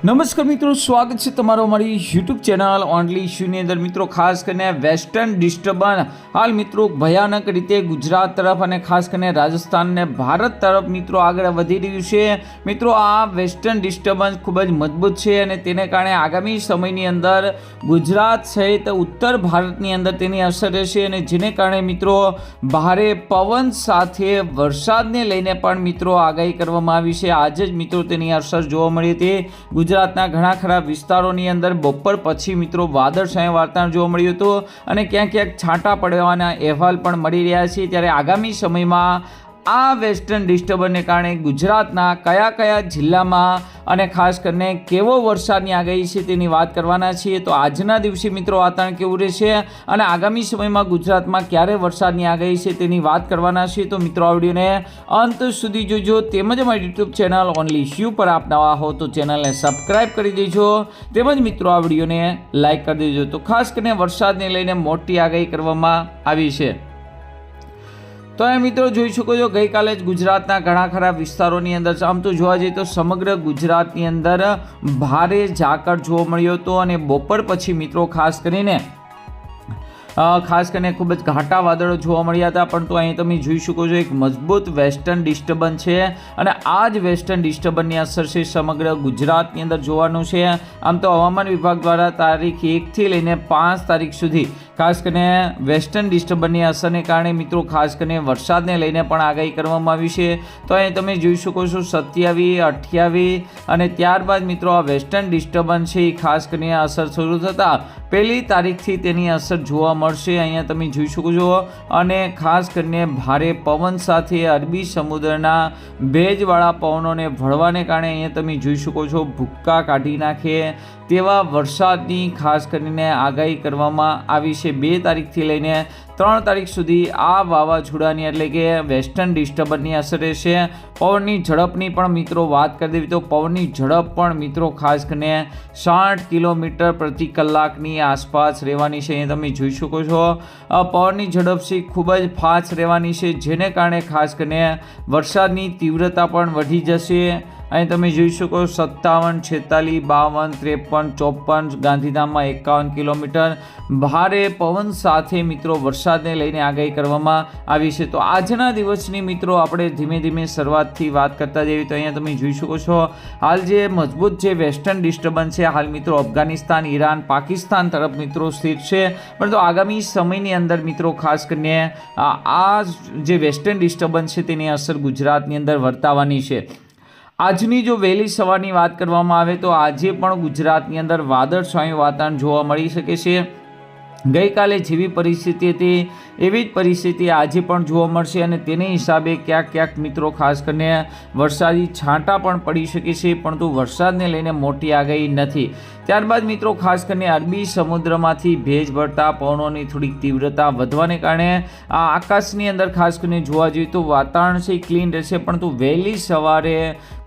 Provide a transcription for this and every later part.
નમસ્કાર મિત્રો, સ્વાગત છે તમારો અમારી યુટ્યુબ ચેનલ ઓનલી ઇશ્યુની અંદર. મિત્રો, ખાસ કરીને વેસ્ટર્ન ડિસ્ટર્બન્સ હાલ મિત્રો, ભયાનક રીતે ગુજરાત તરફ અને ખાસ કરીને રાજસ્થાન ને ભારત તરફ મિત્રો આગળ વધી રહ્યું છે. મિત્રો, આ વેસ્ટર્ન ડિસ્ટર્બન્સ ખૂબ જ મજબૂત છે અને તેને કારણે આગામી સમયની અંદર ગુજરાત સહિત ઉત્તર ભારતની અંદર તેની અસર રહેશે અને જેને કારણે મિત્રો, ભારે પવન સાથે વરસાદને લઈને પણ મિત્રો આગાહી કરવામાં આવી છે. આજે જ મિત્રો તેની અસર જોવા મળી હતી. ગુજરાતના ઘણા ખરા વિસ્તારોની અંદર બપોર પછી મિત્રો વાદળછાયા વાતાવરણ જોવા મળ્યું હતું અને ક્યાંક ક્યાંક છાંટા પડવાના અહેવાલ પણ મળી રહ્યા છે. ત્યારે આગામી સમયમાં આ વેસ્ટર્ન ડિસ્ટર્બન્સને કારણે ગુજરાતના કયા કયા જિલ્લામાં અને ખાસ કરીને કેવો વરસાદની આગાહી છે તેની વાત કરવાના છીએ. તો આજના દિવસે મિત્રો વાતાવરણ કેવું રહેશે અને આગામી સમયમાં ગુજરાતમાં ક્યારે વરસાદની આગાહી છે તેની વાત કરવાના છીએ. તો મિત્રો, આ વિડીયોને અંત સુધી જોજો. તેમજ અમારી યુટ્યુબ ચેનલ ઓનલી શ્યુ પર આપ નવા હો તો ચેનલને સબસ્ક્રાઈબ કરી દેજો. તેમજ મિત્રો, આ વિડીયોને લાઇક કરી દેજો. તો ખાસ કરીને વરસાદને લઈને મોટી આગાહી કરવામાં આવી છે. તો એ મિત્રો જોઈ શકો છો, ગઈકાલે જ ગુજરાતના ઘણા ખરા વિસ્તારોની અંદર આમ તો જોવા જઈએ તો સમગ્ર ગુજરાતની અંદર ભારે ઝાકળ જોવા મળ્યો હતો અને બપોર પછી મિત્રો ખાસ કરીને ખાસ કરીને ખૂબ જ ઘાટા વાદળો જોવા મળ્યા હતા. પરંતુ અહીં તમે જોઈ શકો છો, એક મજબૂત વેસ્ટર્ન ડિસ્ટર્બન્સ છે અને આ જ વેસ્ટર્ન ડિસ્ટર્બન્સની અસર છે સમગ્ર ગુજરાતની અંદર જોવાનું છે. આમ તો હવામાન વિભાગ દ્વારા તારીખ એકથી લઈને પાંચ તારીખ સુધી ખાસ કરીને વેસ્ટર્ન ડિસ્ટર્બન્સની અસરને કારણે મિત્રો, ખાસ કરીને વરસાદને લઈને પણ આગાહી કરવામાં આવી છે. તો અહીં તમે જોઈ શકો છો સત્યાવીસ, અઠ્યાવીસ અને ત્યારબાદ મિત્રો આ વેસ્ટર્ન ડિસ્ટર્બન્સ છે એ ખાસ કરીને અસર શરૂ થતાં પહેલી તારીખથી તેની અસર જોવા મળશે. અહીંયા તમે જોઈ શકો છો અને ખાસ કરીને ભારે પવન સાથે અરબી સમુદ્રના ભેજવાળા પવનોને ભળવાને કારણે અહીંયા તમે જોઈ શકો છો ભૂક્કા કાઢી નાખે તેવા વરસાદની ખાસ કરીને આગાહી કરવામાં આવી છે. બે તારીખથી લઈને ત્રણ તારીખ સુધી આ વાવાઝોડાની એટલે કે વેસ્ટર્ન ડિસ્ટર્બન્સની અસર રહેશે પવનની ઝડપની પણ મિત્રો વાત કરી દેવી તો પવનની ઝડપ પણ મિત્રો ખાસ કરીને સાઠ કિલોમીટર પ્રતિ કલાકની આસપાસ રહેવાની છે. અહીંયા તમે જોઈ શકો છો પવનની ઝડપ છે, ખૂબ જ ફાસ્ટ રહેવાની છે, જેને કારણે ખાસ કરીને વરસાદની તીવ્રતા પણ વધી જશે. અહીં તમે જોઈ શકો સત્તાવન, છેતાલીસ, બાવન, ત્રેપન, ચોપન, ગાંધીધામમાં એકાવન કિલોમીટર. ભારે પવન સાથે મિત્રો વરસાદને લઈને આગાહી કરવામાં આવી છે. તો આજના દિવસની મિત્રો આપણે ધીમે ધીમે શરૂઆતથી વાત કરતા જઈએ તો અહીંયા તમે જોઈ શકો છો, હાલ જે મજબૂત જે વેસ્ટર્ન ડિસ્ટર્બન્સ છે, હાલ મિત્રો અફઘાનિસ્તાન, ઈરાન, પાકિસ્તાન તરફ મિત્રો સ્થિત છે. પરંતુ આગામી સમયની અંદર મિત્રો ખાસ કરીને આ જે વેસ્ટર્ન ડિસ્ટર્બન્સ છે તેની અસર ગુજરાતની અંદર વર્તાવાની છે. આજની જો વહેલી સવારની વાત કરવામાં આવે તો આજે પણ ગુજરાતની અંદર વાદળછાયું વાતાવરણ જોવા મળી શકે છે. ગઈકાલે જેવી પરિસ્થિતિ હતી એવી જ પરિસ્થિતિ આજે પણ જોવા મળશે અને તેને હિસાબે ક્યાંક ક્યાંક મિત્રો, ખાસ કરીને વરસાદી છાંટા પણ પડી શકે છે, પરંતુ વરસાદને લઈને મોટી આગાહી નથી. ત્યારબાદ મિત્રો, ખાસ કરીને અરબી સમુદ્રમાંથી ભેજ ભરતા પવનોની થોડીક તીવ્રતા વધવાને કારણે આ આકાશની અંદર ખાસ કરીને જોવા જઈએ તો વાતાવરણ છે, ક્લીન રહેશે, પરંતુ વહેલી સવારે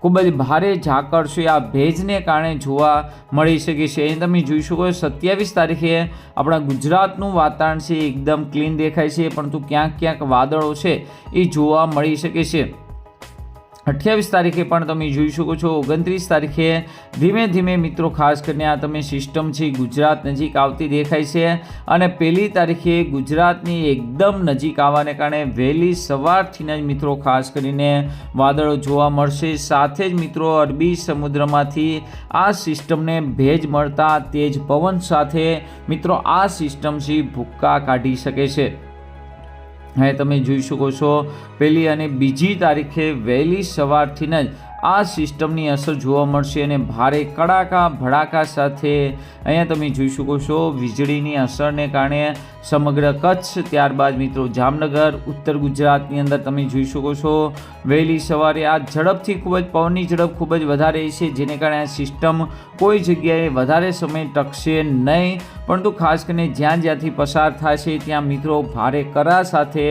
ખૂબ જ ભારે ઝાકળ છે, આ ભેજને કારણે જોવા મળી શકે છે. અહીં તમે જોઈ શકો સત્યાવીસ તારીખે આપણા ગુજરાતનું વાતાવરણ છે, એકદમ ક્લીન દેખાય છે, પરંતુ ક્યાંક ક્યાંક વાદળો છે એ જોવા મળી શકે છે. અઠ્યાવીસ તારીખે પણ તમે જોઈ શકો છો, ઓગણત્રીસ તારીખે ધીમે ધીમે મિત્રો, ખાસ કરીને આ તમે સિસ્ટમ છે, ગુજરાત નજીક આવતી દેખાય છે અને પહેલી તારીખે ગુજરાતની એકદમ નજીક આવવાને કારણે વહેલી સવારથી જ મિત્રો, ખાસ કરીને વાદળો જોવા મળશે. સાથે જ મિત્રો, અરબી સમુદ્રમાંથી આ સિસ્ટમને ભેજ મળતા તેજ પવન સાથે મિત્રો, આ સિસ્ટમ છે, ભૂક્કા કાઢી શકે છે. હવે તમે જોઈ શકો છો, પહેલી અને બીજી તારીખે વહેલી સવારથી જ આ સિસ્ટમની અસર જોવા મળશે અને ભારે કડાકા ભડાકા સાથે અહીંયા તમે જોઈ શકો છો, વીજળીની અસરને કારણે સમગ્ર કચ્છ, ત્યારબાદ મિત્રો જામનગર, ઉત્તર ગુજરાતની અંદર તમે જોઈ શકો છો, વહેલી સવારે આ ઝડપથી ખૂબ જ, પવનની ઝડપ ખૂબ જ વધારે છે, જેને કારણે આ સિસ્ટમ કોઈ જગ્યાએ વધારે સમય ટકશે નહીં. પરંતુ ખાસ કરીને જ્યાં જ્યાંથી પસાર છે ત્યાં મિત્રો ભારે કરા સાથે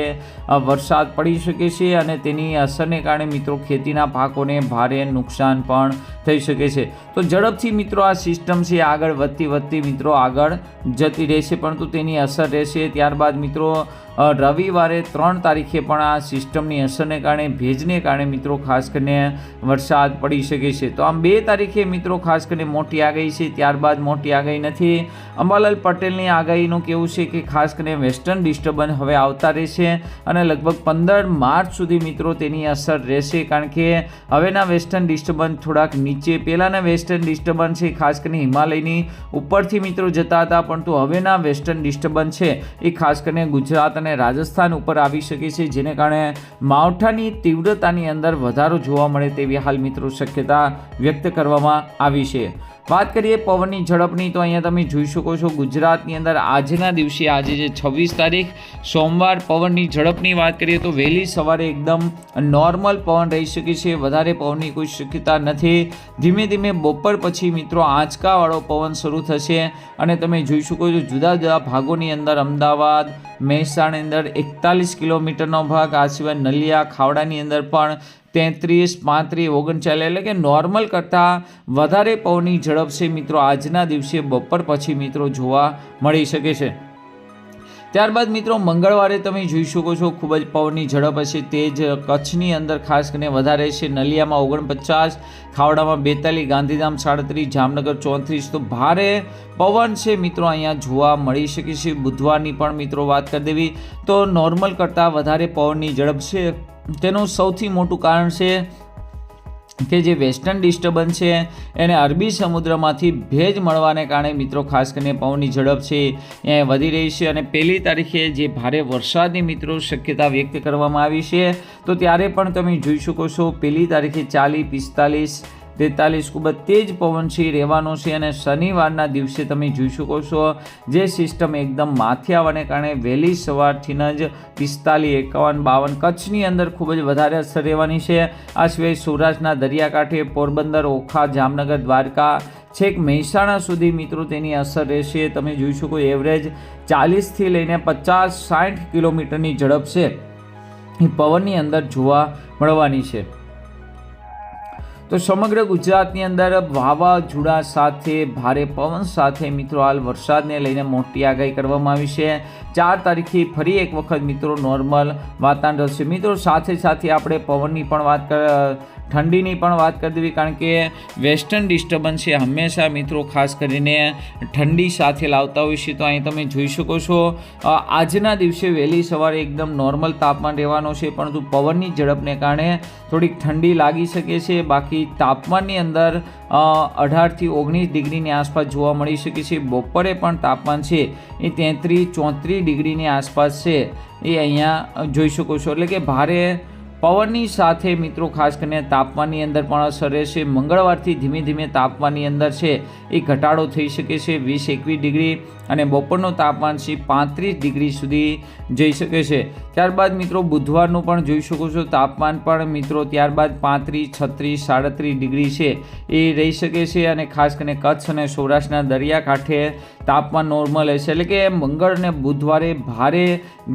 વરસાદ પડી શકે છે અને તેની અસરને કારણે મિત્રો ખેતીના પાકોને ભારે નુકસાન પણ થઈ શકે છે. તો ઝડપથી મિત્રો આ સિસ્ટમ છે આગળ વધતી વધતી મિત્રો આગળ જતી રહેશે, પરંતુ તેની અસર રહેશે. ત્યારબાદ મિત્રો રવિવારે ત્રણ તારીખે પણ આ સિસ્ટમની અસરને કારણે, ભેજને કારણે મિત્રો ખાસ કરીને વરસાદ પડી શકે છે. તો આમ બે તારીખે મિત્રો ખાસ કરીને મોટી આગાહી છે, ત્યારબાદ મોટી આગાહી નથી. અંબાલાલ પટેલની આગાહીનું કેવું છે કે ખાસ કરીને વેસ્ટર્ન ડિસ્ટર્બન્સ હવે આવતા રહેશે અને લગભગ પંદર માર્ચ સુધી મિત્રો તેની અસર રહેશે. કારણ કે હવેના વેસ્ટર્ન ડિસ્ટર્બન્સ થોડાક નીચે, પહેલાંના વેસ્ટર્ન ડિસ્ટર્બન્સ છે ખાસ કરીને હિમાલયની ઉપરથી મિત્રો જતા હતા, પરંતુ હવેના વેસ્ટર્ન ડિસ્ટર્બન્સ છે એ ખાસ કરીને ગુજરાત અને રાજસ્થાન ઉપર આવી શકે છે, જેને કારણે માવઠાની તીવ્રતાની અંદર વધારો જોવા મળે તેવી હાલ મિત્રો શક્યતા વ્યક્ત કરવામાં આવી છે. વાત કરીએ પવનની ઝડપની, તો અહીંયા તમે જોઈ શકો છો ગુજરાતની અંદર આજના દિવસે, આજે જે છવ્વીસ તારીખ, સોમવાર પવનની ઝડપની વાત કરીએ તો વહેલી સવારે એકદમ નોર્મલ પવન રહી શકે છે, વધારે પવનની કોઈ શક્યતા નથી. ધીમે ધીમે બપોર પછી મિત્રો આંચકાવાળો પવન શરૂ થશે અને તમે જોઈ શકો છો જુદા જુદા ભાગોની અંદર અમદાવાદ મહેસાણાની અંદર એકતાલીસ કિલોમીટરનો ભાગ, આ સિવાય નલિયા, ખાવડાની અંદર પણ તેત્રીસ, પાંત્રીસ, ઓગણચાલીસ એટલે કે નોર્મલ કરતાં વધારે પવનની ઝડપ છે મિત્રો. આજના દિવસે બપોર પછી મિત્રો જોવા મળી શકે છે. ત્યારબાદ મિત્રો મંગળવારે તમે જોઈ શકો છો ખૂબ જ પવનની ઝડપ હશે. તે જ કચ્છની અંદર ખાસ કરીને વધારે છે. નલિયામાં ઓગણપચાસ, ખાવડામાં બેતાલીસ, ગાંધીધામ સાડત્રીસ, જામનગર ચોત્રીસ. તો ભારે પવન છે મિત્રો અહીંયા જોવા મળી શકે છે. બુધવારની પણ મિત્રો વાત કરી દેવી. તો નોર્મલ કરતાં વધારે પવનની ઝડપ છે તેનું સૌથી મોટું કારણ છે કે જે વેસ્ટર્ન ડિસ્ટર્બન્સ છે, એને અરબી સમુદ્રમાંથી ભેજ મળવાને કારણે મિત્રો ખાસ કરીને પવનની ઝડપ છે, એ વધી રહી છે અને પહેલી તારીખે જે ભારે વરસાદની મિત્રો શક્યતા વ્યક્ત કરવામાં આવી છે, તો ત્યારે પણ તમે જોઈ શકો છો, પહેલી તારીખે ચાલીસ, પિસ્તાલીસ તેતાલીસ ખૂબ જ તેજ પવન છે એ રહેવાનો છે અને શનિવારના દિવસે તમે જોઈ શકો છો જે સિસ્ટમ એકદમ માથે આવવાને કારણે વહેલી સવારથી જ પિસ્તાલીસ, એકાવન, બાવન કચ્છની અંદર ખૂબ જ વધારે અસર રહેવાની છે. આ સિવાય સૌરાષ્ટ્રના દરિયાકાંઠે, પોરબંદર, ઓખા, જામનગર, દ્વારકા, છેક મહેસાણા સુધી મિત્રો તેની અસર રહેશે. તમે જોઈ શકો એવરેજ ચાલીસથી લઈને પચાસ, સાઠ કિલોમીટરની ઝડપ છે. એ પવનની અંદર જોવા મળવાની છે. તો સમગ્ર ગુજરાતની અંદર વાવાઝોડા સાથે ભારે પવન સાથે મિત્રો હાલ વરસાદને લઈને મોટી આગાહી કરવામાં આવી છે. ચાર તારીખે ફરી એક વખત મિત્રો નોર્મલ વાતાવરણ રહેશે. મિત્રો સાથે સાથે આપણે પવનની પણ વાત ઠંડીની પણ વાત કરી દેવી કારણ કે વેસ્ટર્ન ડિસ્ટર્બન્સ છે હંમેશા મિત્રો ખાસ કરીને ઠંડી સાથે લાવતા હોય છે. તો અહીં તમે જોઈ શકો છો આજના દિવસે વહેલી સવારે એકદમ નોર્મલ તાપમાન રહેવાનો છે, પરંતુ પવનની ઝડપને કારણે થોડીક ઠંડી લાગી શકે છે. બાકી તાપમાનની અંદર અઢારથી ઓગણીસ ડિગ્રીની આસપાસ જોવા મળી શકે છે. બપોરે પણ તાપમાન છે એ તેત્રીસ ચોત્રીસ ડિગ્રીની આસપાસ છે. એ અહીંયા જોઈ શકો છો. એટલે કે ભારે પવનની સાથે મિત્રો ખાસ કરીને તાપમાનની અંદર પણ અસર રહેશે. મંગળવારથી ધીમે ધીમે તાપમાનની અંદર છે એ ઘટાડો થઈ શકે છે. વીસ એકવીસ ડિગ્રી અને બપોરનું તાપમાન છે પાંત્રીસ ડિગ્રી સુધી જઈ શકે છે. ત્યારબાદ મિત્રો બુધવારનું પણ જોઈ શકો છો તાપમાન પણ મિત્રો ત્યારબાદ પાંત્રીસ, છત્રીસ, સાડત્રીસ ડિગ્રી છે એ રહી શકે છે અને ખાસ કરીને કચ્છ અને સૌરાષ્ટ્રના દરિયાકાંઠે તાપમાન નોર્મલ હશે. એટલે કે મંગળ અને બુધવારે ભારે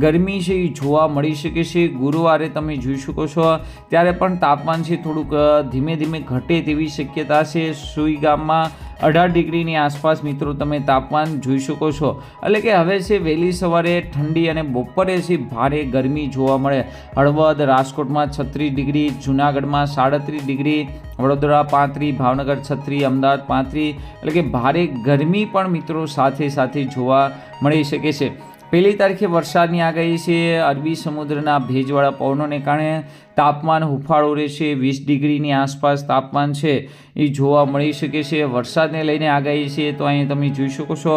ગરમી છે એ જોવા મળી શકે છે. ગુરુવારે તમે જોઈ શકો છો. ત્યારે પણ તાપમાન છે થોડુંક ધીમે ધીમે ઘટે તેવી શક્યતા છે. સુઈ ગામમાં અઢાર ડિગ્રીની આસપાસ મિત્રો તમે તાપમાન જોઈ શકો છો. એટલે કે હવે છે વહેલી સવારે ઠંડી અને બપોરે છે ભારે ગરમી જોવા મળે. હળવદ, રાજકોટમાં છત્રીસ ડિગ્રી, જુનાગઢમાં સાડત્રીસ ડિગ્રી, વડોદરા પાંત્રી ભાવનગર છત્રી અમદાવાદ પાંત્રી એટલે કે ભારે ગરમી પણ મિત્રો સાથે સાથે જોવા મળી શકે છે. પહેલી તારીખે વરસાદની આગાહી છે. અરબી સમુદ્રના ભેજવાળા પવનોને કારણે તાપમાન હુફાળો રહેશે. વીસ ડિગ્રીની આસપાસ તાપમાન છે. એ જોવા મળી શકે છે. વરસાદને લઈને આગાહી છે તો અહીં તમે જોઈ શકો છો.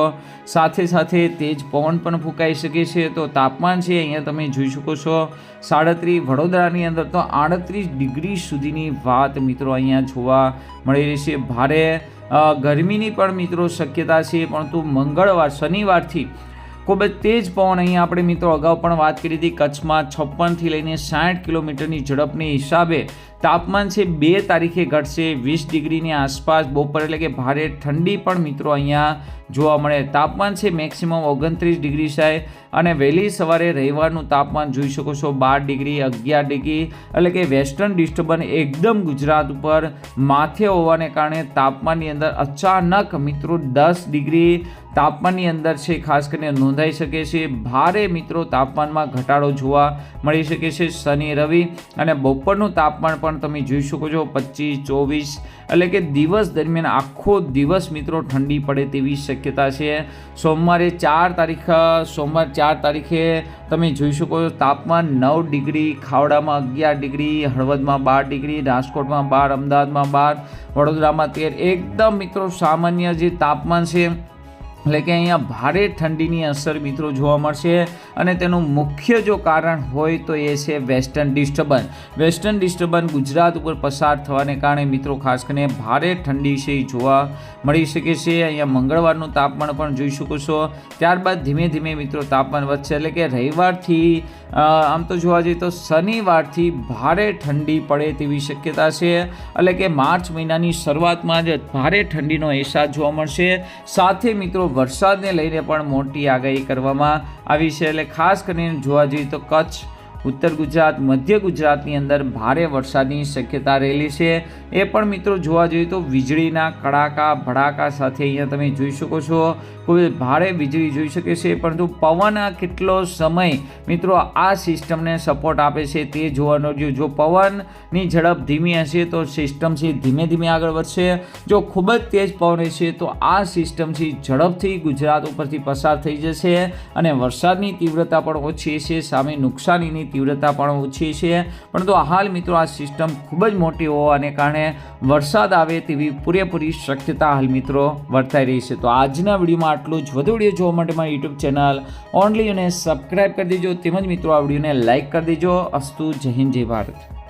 સાથે સાથે તેજ પવન પણ ફૂંકાઈ શકે છે. તો તાપમાન છે અહીંયા તમે જોઈ શકો છો. સાડત્રીસ, વડોદરાની અંદર તો આડત્રીસ ડિગ્રી સુધીની વાત મિત્રો અહીંયા જોવા મળી રહી છે. ભારે ગરમીની પણ મિત્રો શક્યતા છે. પરંતુ મંગળવાર, શનિવારથી ખૂબ જ તેજ પવન અહીં આપણે મિત્રો અગાઉ પણ વાત કરી હતી. કચ્છમાં છપ્પનથી લઈને સાઠ કિલોમીટરની ઝડપની હિસાબે તાપમાન છે બે તારીખે ઘટશે. વીસ ડિગ્રીની આસપાસ બપોર એટલે કે ભારે ઠંડી પણ મિત્રો અહીંયા જોવા મળે. તાપમાન છે મેક્સિમમ ઓગણત્રીસ ડિગ્રી સાહેબ અને વહેલી સવારે રવિવારનું તાપમાન જોઈ શકો છો બાર ડિગ્રી, અગિયાર ડિગ્રી એટલે કે વેસ્ટર્ન ડિસ્ટર્બન્સ એકદમ ગુજરાત ઉપર માથે હોવાને કારણે તાપમાનની અંદર અચાનક મિત્રો દસ ડિગ્રી તાપમાનની અંદર છે, ખાસ કરીને નોંધાઈ શકે છે, ભારે મિત્રો તાપમાનમાં ઘટાડો જોવા મળી શકે છે, શનિ, રવિ અને બપોરનું તાપમાન પણ તમે જોઈ શકો છો, પચીસ, ચોવીસ, એટલે કે દિવસ દરમિયાન આખો દિવસ મિત્રો ઠંડી પડે તેવી શક્યતા છે. સોમવારે ચાર તારીખ, સોમવાર ચાર તારીખે તમે જોઈ શકો છો, તાપમાન નવ ડિગ્રી, ખાવડામાં અગિયાર ડિગ્રી, હળવદમાં બાર ડિગ્રી, રાજકોટમાં બાર, અમદાવાદમાં બાર, વડોદરામાં તેર. એકદમ મિત્રો સામાન્ય જે તાપમાન છે એટલે કે અહીંયા ભારે ઠંડીની અસર મિત્રો જોવા મળશે. અને તેનું મુખ્ય જો કારણ હોય તો એ છે western disturbance western disturbance Gujarat ઉપર પસાર થવાને કારણે મિત્રો ખાસ કરીને ભારે ઠંડી છે એ જોવા મળી શકે છે. અહીંયા મંગળવારનું તાપમાન પણ જોઈ શકો છો. ત્યારબાદ ધીમે ધીમે મિત્રો તાપમાન વધશે એટલે કે રવિવારથી આમ તો જોવા જઈએ તો શનિવારથી ભારે ઠંડી પડે તેવી શક્યતા છે. એટલે કે માર્ચ મહિનાની શરૂઆતમાં જ ભારે ઠંડીનો અહેસાસ જોવા મળશે. સાથે મિત્રો વરસાદને લઈને પણ મોટી આગાહી કરવામાં આવી છે. એટલે ખાસ કરીને જોવા જઈએ તો કચ્છ ઉત્તર ગુજરાત, મધ્ય ગુજરાતની અંદર ભારે વરસાદની શક્યતા રહેલી છે. એ પણ મિત્રો જોવા જોઈએ તો વીજળીના કડાકા, ભડાકા સાથે અહીંયા તમે જોઈ શકો છો. કોઈ ભારે વીજળી જોઈ શકે છે, પરંતુ પવન કેટલો સમય મિત્રો આ સિસ્ટમને સપોર્ટ આપે છે તે જોવાનો જો જો પવનની ઝડપ ધીમી હશે તો સિસ્ટમ છે ધીમે ધીમે આગળ વધશે. જો ખૂબ જ તેજ પવન હશે તો આ સિસ્ટમ છે ઝડપથી ગુજરાત ઉપરથી પસાર થઈ જશે અને વરસાદની તીવ્રતા પણ ઓછી છે સામે નુકસાનીની તીવ્રતા પણ ઓછી છે. પરંતુ હાલ મિત્રો આ સિસ્ટમ ખૂબ જ મોટી હોવાને કારણે વરસાદ આવે તેવી પૂરેપૂરી શક્યતા હાલ મિત્રો વર્તાઈ રહી છે. તો આજના વિડીયોમાં આટલું જ. વધુ વીડિયો જોવા માટે મારી યુટ્યુબ ચેનલ ઓનલી અને સબસ્ક્રાઈબ કરી દેજો. તેમજ મિત્રો આ વિડીયોને લાઇક કરી દેજો. અસ્તુ જય હિન્દ, જય ભારત.